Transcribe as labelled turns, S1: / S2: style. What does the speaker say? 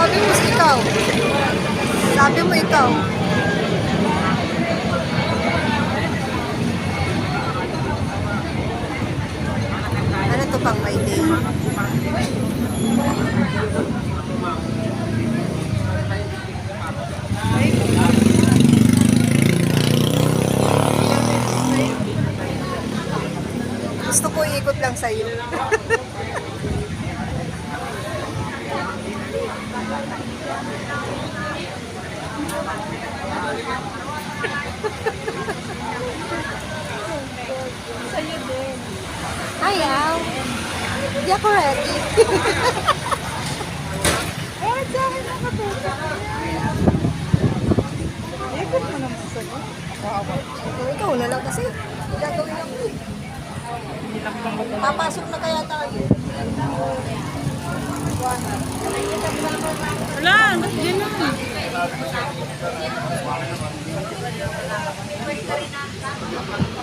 S1: Sabi mo ikaw. Sabi mo ikaw. Ano to pang may day? Gusto ko ikot lang sa'yo.
S2: Sa'yo din.
S1: Ayaw. Hindi ako ready.
S2: Eh, sa akin nakatutok. Ikot mo naman sa'yo.
S1: Ikaw na lang kasi. Gagawin lang ko. eh. Papasok na kaya tayo.
S2: Wala, ba't ganun? Thank you.